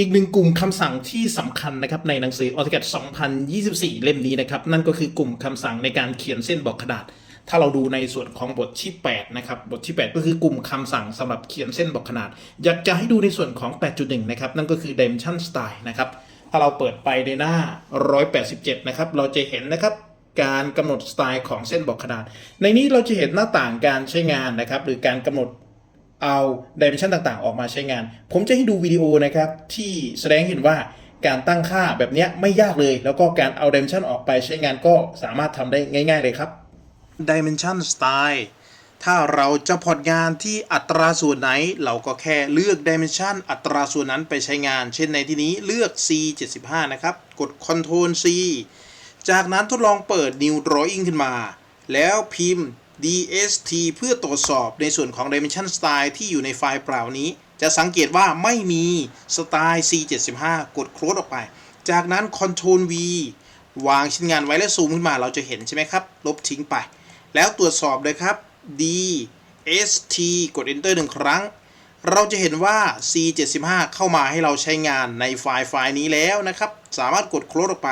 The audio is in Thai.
อีกหนึ่งกลุ่มคำสั่งที่สำคัญนะครับในหนังสือ AutoCAD 2024 เล่มนี้นะครับ นั่นก็คือกลุ่มคำสั่งในการเขียนเส้นบอกขนาดถ้าเราดูในส่วนของบทที่ 8 นะครับ บทที่ 8 ก็คือกลุ่มคำสั่งสำหรับเขียนเส้นบอกขนาด อยากจะให้ดูในส่วนของ 8.1 นะครับ นั่นก็คือ Dimension Style นะครับ ถ้าเราเปิดไปในหน้า 187 นะครับ เราจะเห็นนะครับการกำหนดสไตล์ของเส้นบอกขนาด ในนี้เราจะเห็นหน้าต่างการใช้งานนะครับ หรือการกำหนด เอาดิเมนชันต่างๆ ออกมาใช้งาน ผมจะให้ดูวิดีโอนะครับที่แสดงให้เห็นว่าการตั้งค่าแบบนี้ไม่ยากเลย แล้วก็การเอาดิเมนชันออกไปใช้งานก็สามารถทำได้ง่าย ๆเลยครับ Dimension Style ถ้าเราจะพอร์ตงานที่อัตราส่วนไหน เราก็แค่เลือก Dimension อัตราส่วนนั้นไปใช้งาน เช่นในที่นี้เลือก C 75นะครับ กด Ctrl C จากนั้นทดลองเปิด New Drawing ขึ้นมา แล้วพิมพ์ DST เพื่อตรวจสอบในส่วนของ Dimension Style ที่อยู่ในไฟล์เปล่านี้ จะสังเกตว่าไม่มีสไตล์ C75 กดโคลดออกไป จากนั้น Ctrl V วางชิ้นงานไว้และซูมขึ้นมาเราจะเห็นใช่ไหมครับ ลบทิ้งไป แล้วตรวจสอบเลยครับ DST กด Enter หนึ่งครั้ง เราจะเห็นว่า C75 เข้ามาให้เราใช้งานในไฟล์ไฟล์นี้แล้วนะครับ สามารถกดโคลดออกไป